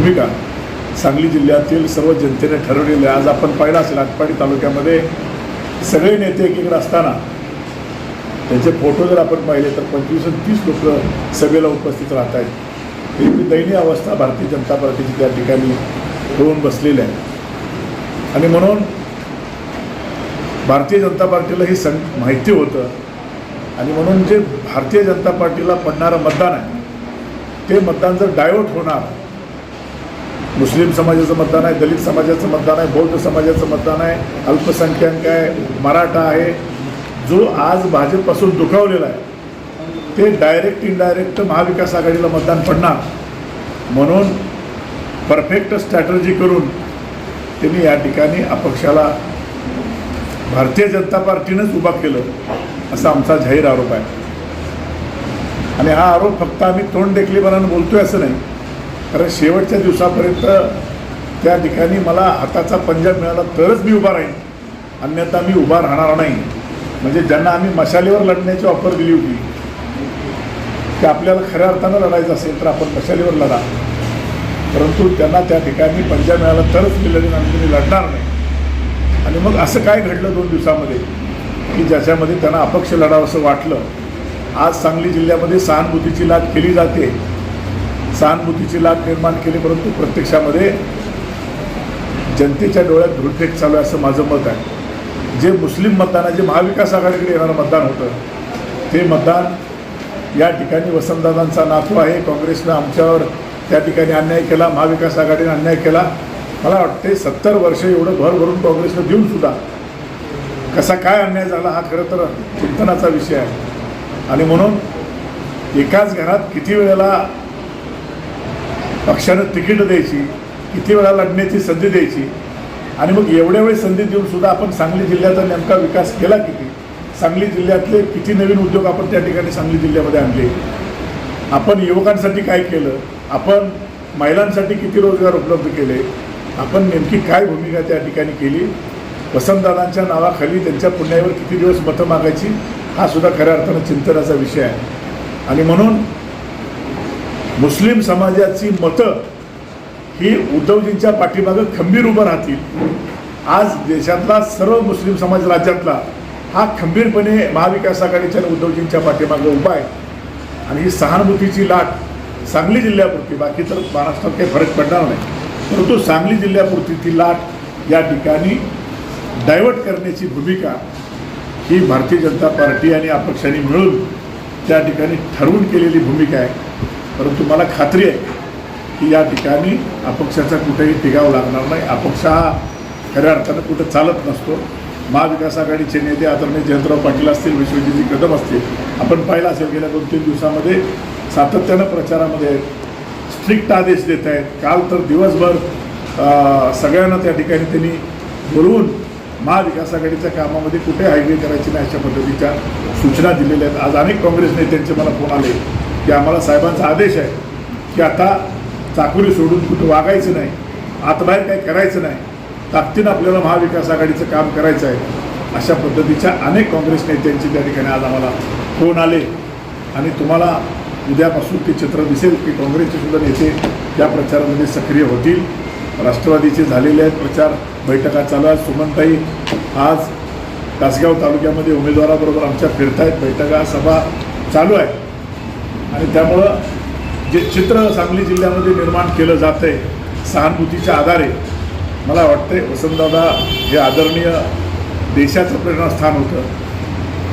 भूमिका. सांगली जिल्ह्यातील सर्व जनतेने ठरवलेली आहे. आज आपण पाहिलं असेल आटपाडी तालुक्यामध्ये सगळे नेते एकीकडे असताना त्यांचे फोटो जर आपण पाहिले तर पंचवीस आणि तीस लोक सभेला उपस्थित राहत आहेत. ही दयनीय अवस्था भारतीय जनता पार्टीची त्या ठिकाणी होऊन बसलेली आहे. आणि म्हणून भारतीय जनता पार्टीला ही सं माहिती होतं. आणि म्हणून जे भारतीय जनता पार्टीला पडणारं मतदान आहे ते मतदान जर डायवर्ट होणार मुस्लिम समाजाचं मतदान आहे दलित समाजाचं मतदान आहे बौद्ध समाजाचं मतदान आहे अल्पसंख्याक आहे मराठा आहे. जो आज भाजपपासून दुखावलेला आहे ते डायरेक्ट इनडायरेक्ट महाविकास आघाडीला मतदान पडणार. म्हणून परफेक्ट स्ट्रॅटर्जी करून त्यांनी या ठिकाणी अपक्षाला भारतीय जनता पार्टीनंच उभा केलं असा आमचा जाहीर आरोप आहे. आणि हा आरोप फक्त आम्ही तोंड देखलीपणानं बोलतोय असं नाही. कारण शेवटच्या दिवसापर्यंत त्या ठिकाणी मला हाताचा पंजा मिळाला तरच मी उभा राहीन. अन्यथा मी उभा राहणार नाही. म्हणजे ज्यांना आम्ही मशालीवर लढण्याची ऑफर दिली होती ते आपल्याला खऱ्या अर्थानं लढायचं असेल तर आपण मशालीवर लढा. परंतु त्यांना त्या ठिकाणी पंजा मिळाला तरच मी लढेन आणि मी लढणार नाही. आणि मग असं काय घडलं दोन दिवसामध्ये? की ज्याच्यामध्ये त्यांना अपक्ष लढावं असं वाटलं. आज सांगली जिल्ह्यामध्ये सहानुभूतीची लाट केली जाते. सहानुभूतीची लाट निर्माण केली परंतु प्रत्यक्षामध्ये जनतेच्या डोळ्यात धुळफेक चालू आहे असं माझं मत आहे. जे मुस्लिम मतदान आहे जे महाविकास आघाडीकडे येणारं मतदान होतं ते मतदान या ठिकाणी वसंतदादांचा नातू आहे काँग्रेसनं आमच्यावर त्या ठिकाणी अन्याय केला महाविकास आघाडीने अन्याय केला. मला वाटते सत्तर वर्ष एवढं भर भरून काँग्रेसनं देऊन सुद्धा कसा काय अन्याय झाला हा खरं तर चिंतनाचा विषय आहे. आणि म्हणून एकाच घरात किती वेळेला पक्षानं तिकीट द्यायची किती वेळा लढण्याची संधी द्यायची आणि मग एवढ्या वेळ संधी देऊन सुद्धा आपण सांगली जिल्ह्याचा नेमका विकास केला किती? सांगली जिल्ह्यातले किती नवीन उद्योग आपण त्या ठिकाणी सांगली जिल्ह्यामध्ये आणले? आपण युवकांसाठी काय केलं? आपण महिलांसाठी किती रोजगार उपलब्ध केले? आपण नेमकी काय भूमिका त्या ठिकाणी केली? वसंतदादांच्या नावाखाली त्यांच्या पुण्यावर किती दिवस मतं मागायची? हा सुद्धा खऱ्या अर्थानं चिंतनाचा विषय आहे. आणि म्हणून मुस्लिम समाजाची मतं ही उद्धवजींच्या पाठीमागं खंबीर उभं राहतील. आज देशातला सर्व मुस्लिम समाज राज्यातला हा खंबीरपणे महाविकास आघाडीच्या उद्धवजींच्या पाठीमागं उभा आहे. आणि ही सहानुभूतीची लाट सांगली जिल्ह्यापुरती बाकी तर महाराष्ट्रात काही फरक पडणार नाही. परंतु सांगली जिल्ह्यापुरती ती लाट या ठिकाणी डायव्हर्ट करण्याची भूमिका ही भारतीय जनता पार्टी आणि अपक्षांनी मिळून त्या ठिकाणी ठरवून केलेली भूमिका आहे. परंतु मला खात्री आहे की या ठिकाणी अपक्षाचा कुठेही टिकाव लागणार नाही. अपक्ष हा खऱ्या अर्थानं कुठं चालत नसतो. महाविकास आघाडीचे नेते आदरणीय जयंतराव पाटील असतील विश्वजितजी कदम असतील आपण पाहिलं असेल गेल्या दोन तीन दिवसामध्ये सातत्यानं प्रचारामध्ये आहेत स्ट्रिक्ट आदेश देत आहेत. काल तर दिवसभर सगळ्यांना त्या ठिकाणी त्यांनी बोलवून महाविकास आघाडीच्या कामामध्ये कुठे हायवे करायची नाही अशा पद्धतीच्या सूचना दिलेल्या आहेत. आज अनेक काँग्रेस नेत्यांचे मला फोन आले. की आम्हाला साहेबांचा आदेश आहे की आता चाकुरी सोडून कुठं वागायचं नाही आतबाहेर काही करायचं नाही ताकदीनं आपल्याला महाविकास आघाडीचं काम करायचं आहे अशा पद्धतीच्या अनेक काँग्रेस नेत्यांचे त्या ठिकाणी आज आम्हाला फोन आले. आणि तुम्हाला उद्यापासून ते चित्र दिसेल की काँग्रेसचे सुद्धा नेते त्या प्रचारामध्ये सक्रिय होतील. राष्ट्रवादीचे झालेले आहेत प्रचार बैठका चालू आहेत. सुमनताई आज तासगाव तालुक्यामध्ये उमेदवाराबरोबर आमच्या फिरतायत. बैठका सभा चालू आहे आणि त्यामुळं जे चित्र सांगली जिल्ह्यामध्ये निर्माण केलं जातं आहे सहानुभूतीच्या आधारे मला वाटते वसंतदादा हे आदरणीय देशाचं प्रेरणास्थान होतं.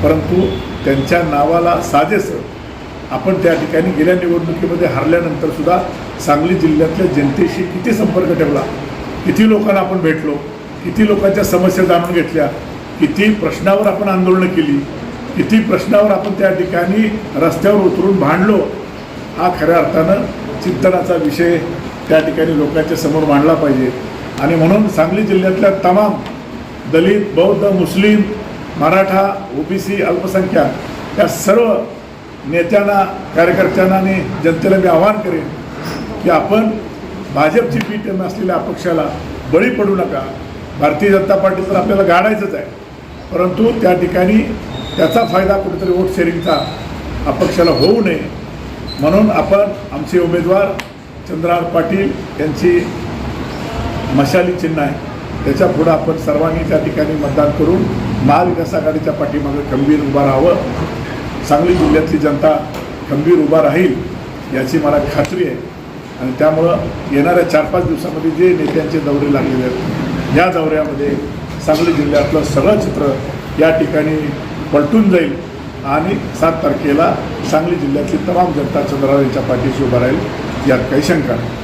परंतु त्यांच्या नावाला साजेसं आपण त्या ठिकाणी गेल्या निवडणुकीमध्ये हारल्यानंतर सुद्धा सांगली जिल्ह्यातल्या जनतेशी किती संपर्क ठेवला किती लोकांना आपण भेटलो किती लोकांच्या समस्या जाणून घेतल्या किती प्रश्नावर आपण आंदोलनं केली किती प्रश्नावर आपण त्या ठिकाणी रस्त्यावर उतरून भांडलो हा खऱ्या अर्थानं चिंतनाचा विषय त्या ठिकाणी लोकांच्या समोर मांडला पाहिजे. आणि म्हणून सांगली जिल्ह्यातल्या तमाम दलित बौद्ध मुस्लिम मराठा ओबीसी अल्पसंख्याक या सर्व नेत्यांना कार्यकर्त्यांना आणि जनतेला मी आवाहन करेन की आपण भाजपची पीठ असलेल्या अपक्षाला बळी पडू नका. भारतीय जनता पार्टी तर आपल्याला गाडायचंच आहे. परंतु त्या ठिकाणी त्याचा फायदा कुठेतरी वोट शेअरिंगचा अपक्षाला होऊ नये. म्हणून आपण आमचे उमेदवार चंद्रहार पाटील यांची मशाली चिन्ह आहे. त्याच्या पुढं आपण सर्वांनी त्या ठिकाणी मतदान करून महाविकास आघाडीच्या पाठीमागं खंबीर उभा राहावं. सांगली जिल्ह्यातली जनता खंबीर उभा राहील याची मला खात्री आहे. आणि त्यामुळं येणाऱ्या चार पाच दिवसामध्ये जे नेत्यांचे दौरे लागलेले आहेत या दौऱ्यामध्ये सांगली जिल्ह्यातलं सगळं चित्र या ठिकाणी पलटून जाईल. आणि सात तारखेला सांगली जिल्ह्यातली तमाम जनता चंद्रराव यांच्या पाठीशी उभा राहील. यात काही शंका नाही.